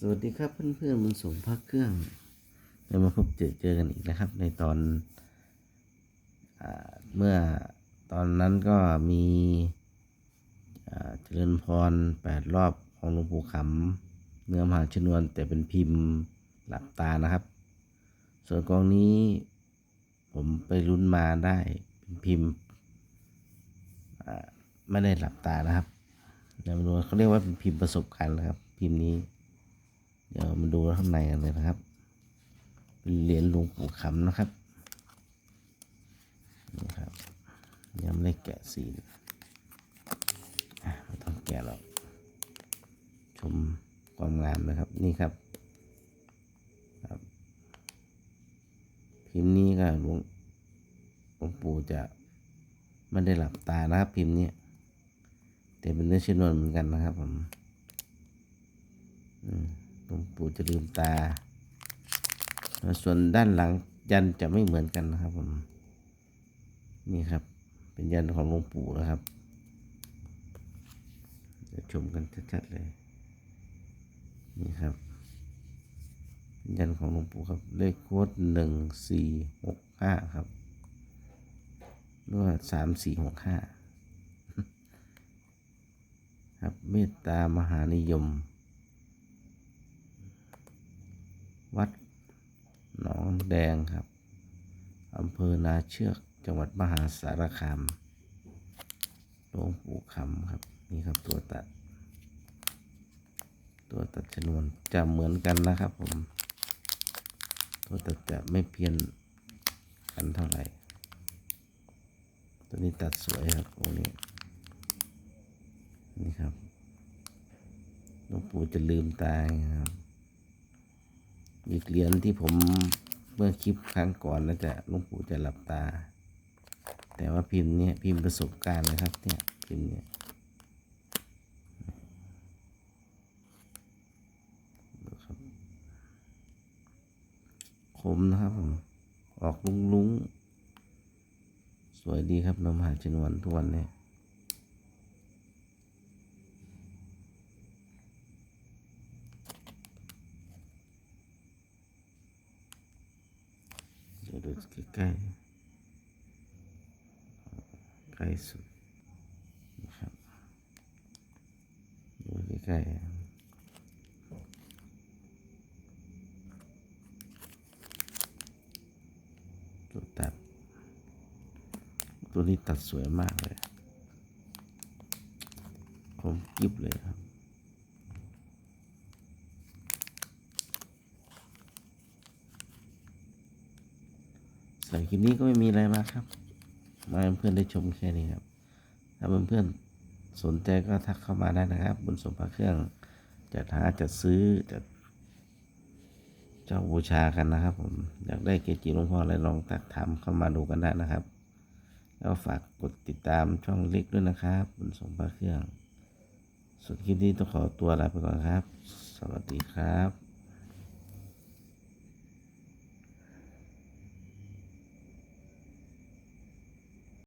สวัสดีครับเพื่อนๆมันส่งพักเครื่องเรามาพบเจอเจอกันอีกนะครับ ในตอนอเมื่อตอนนั้นก็มีเจริญพรแปดรอบของหลวงปู่ขำเนื้อมหาชนวน แต่เป็นพิมพ์หลับตานะครับ ส่วนกองนี้ผมไปลุ้นมาได้เป็นพิมพ์ไม่ได้หลับตานะครับเดี๋ยวมาดูเขาเรียกว่าเป็นพิมพ์ประสบการณ์นะครับ พิมพ์นี้ เดี๋ยวมาดูข้างในกันเลยนะครับ เป็นเหรียญหลวงปู่ขำนะครับนี่ครับยังไม่ได้แกะสีไม่ต้องแกะหรอกชมความงามนะครับนี่ครับครับพิมพ์นี้ก็หลวงหลวงปู่จะไม่ได้หลับตานะครับพิมพ์นี้แต่เป็นเนื้อชนวนเหมือนกันนะครับผมอืม หลวงปู่จะลืมตา ส่วนด้านหลังยันจะไม่เหมือนกันนะครับผม นี่ครับ เป็นยันของหลวงปู่นะครับเดี๋ยวชมกันชัดๆเลย นี่ครับ ยันของหลวงปู่ครับ เลขโค้ดหนึ่งสี่หกห้าครับหรือว่าสามสี่หกห้าครับเมตตามหานิยม วัดหนองแดงครับอำเภอนาเชือกจังหวัดมหาสารคามหลวงปู่คำครับ นี่ครับตัวตัด ตัวตัดชนวนจะเหมือนกันนะครับผม ตัวตัดจะไม่เพี้ยนกันเท่าไหร่ ตัวนี้ตัดสวยครับตรงนี้ นี่ครับหลวงปู่จะลืมตายครับ อีกเหรียญที่ผมเมื่อคลิปครั้งก่อนนะจะลวงปู่จะหลับตา แต่ว่าพิมพ์เนี้ยพิมพ์ประสบการณ์นะครับเนี่ยพิมพ์เนี้ยคมนะครับผมออกลุงลุงสวยดีครับนมหาชนวนทุกวันเนี่ยเดี๋ยวดูใกล้ๆใกล้สุดนะครับดูใกล้ๆตัวตัด ตัวนี้ตัดสวยมากเลยคมกิบเลยครับ สำหรับคลิปนี้ก็ไม่มีอะไรมากครับ มาให้เพื่อนได้ชมแค่นี้ครับ ถ้าเพื่อนๆสนใจก็ทักเข้ามาได้นะครับ บนสมภาเครื่องจัดหาจัดซื้อจัดเจ้าบูชากันนะครับ ผมอยากได้เกจิหลวงพ่ออะไรลองทักถามเข้ามาดูกันได้นะครับ แล้วฝากกดติดตามช่องเล็กด้วยนะครับบนสมภาเครื่องส่วนคลิปนี้ต้องขอตัวลาไปก่อนครับ สวัสดีครับ